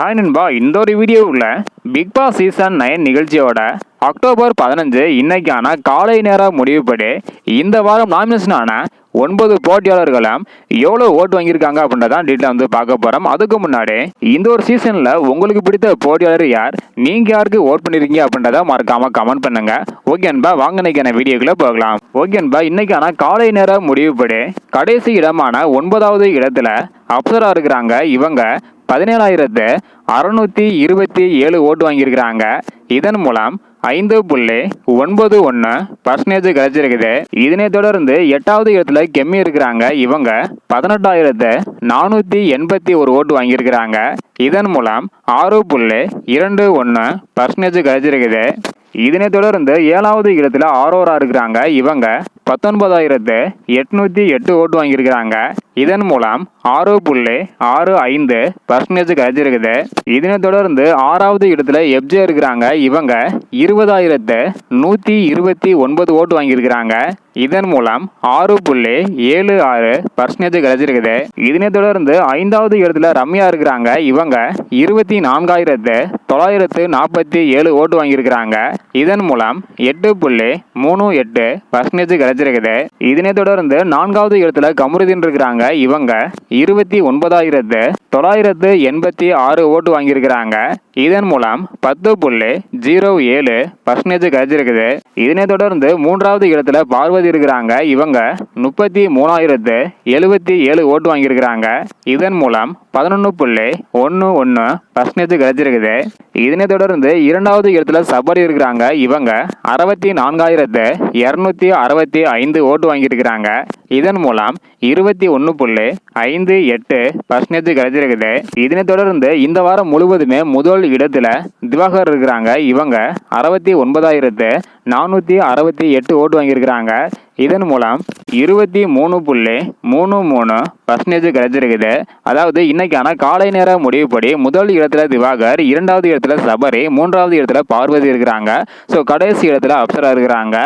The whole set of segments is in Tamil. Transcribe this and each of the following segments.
ஹாய் நண்பா இந்த ஒரு வீடியோவில் பிக் பாஸ் சீசன் நைன் நிகழ்ச்சியோட அக்டோபர் பதினஞ்சு இன்னைக்கான காலை நேர முடிவுப்படி இந்த வாரம் நாமினேஷனான ஒன்பது போட்டியாளர்களும் எவ்வளோ ஓட்டு வாங்கியிருக்காங்க அப்படின்றதான் டீட்டெயில் வந்து பார்க்க போகிறோம் அதுக்கு முன்னாடி இந்த ஒரு சீசனில் உங்களுக்கு பிடித்த போட்டியாளர் யார்? நீங்கள் யாருக்கு ஓட் பண்ணியிருக்கீங்க அப்படின்றத மறக்காமல் கமெண்ட் பண்ணுங்க. ஓகேன்பா வாங்க இன்னைக்கான வீடியோக்குள்ளே போகலாம். ஓகேன்பா இன்னைக்கான காலை நேர முடிவுப்படி கடைசி இடமான ஒன்பதாவது இடத்துல அப்சரா இருக்கிறாங்க இவங்க பதினேழாயிரத்து அறுநூற்றி இருபத்தி ஏழு ஓட்டு வாங்கியிருக்கிறாங்க. இதன் மூலம் ஐந்து புள்ளி ஒன்பது ஒன்று பர்சன்டேஜ் கிடைச்சிருக்குது. இதனை தொடர்ந்து எட்டாவது இடத்துல கெம்மி இருக்கிறாங்க. இவங்க பதினெட்டாயிரத்து நானூற்றி எண்பத்தி ஒரு ஓட்டு வாங்கியிருக்கிறாங்க. இதன் மூலம் ஆறு புள்ளி இரண்டு ஒன்று பர்சன்டேஜ் கிடைச்சிருக்குது. இதனை தொடர்ந்து ஏழாவது இடத்துல ஆரோரா இருக்கிறாங்க. இவங்க பத்தொன்பதாயிரத்து எட்நூத்தி எட்டு ஓட்டு வாங்கியிருக்கிறாங்க. இதன் மூலம் ஆறு புள்ளி ஆறு ஐந்து பர்சன்டேஜ் கிடைச்சிருக்குது இதனை தொடர்ந்து ஆறாவது இடத்துல எப்ஜே இருக்கிறாங்க. இவங்க இருபதாயிரத்து நூற்றி இருபத்தி ஒன்பது ஓட்டு வாங்கியிருக்கிறாங்க. இதன் மூலம் ஆறு புள்ளி ஏழு ஆறு பர்சன்டேஜ் கிடைச்சிருக்குது. இதனை தொடர்ந்து ஐந்தாவது இடத்துல ரம்யா இருக்கிறாங்க. இவங்க இருபத்தி நான்காயிரத்து தொள்ளாயிரத்து நாற்பத்தி ஏழு ஓட்டு வாங்கியிருக்கிறாங்க. இதன் மூலம் எட்டு புள்ளி மூணு எட்டு பர்சன்டேஜ் கிடைச்சிருக்குது. இதனை தொடர்ந்து நான்காவது இடத்துல கமருதீன் இருக்கிறாங்க. இவங்க இருபத்தி ஒன்பதாயிரத்து தொள்ளாயிரத்து எண்பத்தி ஆறு ஓட்டு வாங்கியிருக்கிறாங்க. இதன் மூலம் பத்து புள்ளி ஜீரோ ஏழு பர்சன்டேஜ் கிடைச்சிருக்குது. இதனை தொடர்ந்து மூன்றாவது இடத்துல பார்வதி இருக்கிறாங்க. இவங்க முப்பத்தி மூணாயிரத்து எழுபத்தி ஏழு ஓட்டு வாங்கியிருக்கிறாங்க. இதன் மூலம் பதினொன்று புள்ளி ஒன்று ஒன்று பர்சன்டேஜ் கிடைச்சிருக்குது. இதனை தொடர்ந்து இரண்டாவது இடத்துல சபரி இருக்கிறாங்க. இவங்க அறுபத்தி நான்காயிரத்து இரநூத்தி அறுபத்தி ஐந்து ஓட்டு வாங்கியிருக்கிறாங்க. இதன் மூலம் இருபத்தி ஒன்று புள்ளி ஐந்து எட்டு பர்சன்டேஜ் கிடைச்சிருக்குது. இதனை தொடர்ந்து இந்த வாரம் முழுவதுமே முதல் இடத்துல திவாகர் இருக்கிறாங்க. இவங்க அறுபத்தி ஒன்பதாயிரத்து நானூற்றி அறுபத்தி எட்டு ஓட்டு வாங்கியிருக்கிறாங்க. இதன் மூலம் இருபத்தி மூணு புள்ளி மூணு மூணு பர்சன்டேஜ் கிடைச்சிருக்குது. அதாவது இன்னைக்கான காலை நேர முடிவுப்படி முதல் இடத்துல திவாகர் இரண்டாவது இடத்துல சபரி மூன்றாவது இடத்துல பார்வதி இருக்கிறாங்க. ஸோ கடைசி இடத்துல அப்சரா இருக்கிறாங்க.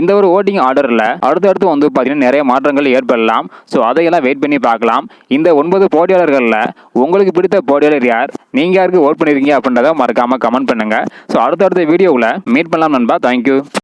இந்த ஒரு ஓட்டிங் ஆர்டரில் அடுத்தடுத்து வந்து பார்த்தீங்கன்னா நிறைய மாற்றங்கள் ஏற்படலாம். ஸோ அதையெல்லாம் வெயிட் பண்ணி பார்க்கலாம். இந்த ஒன்பது போட்டியாளர்களில் உங்களுக்கு பிடித்த போட்டியாளர் யார்? நீங்கள் யாருக்கு ஓட் பண்ணிருக்கீங்க அப்படின்றத மறக்காமல் கமெண்ட் பண்ணுங்கள் ஸோ அடுத்தடுத்த வீடியோவில் மீட் பண்ணலாம் நண்பா. தேங்க்யூ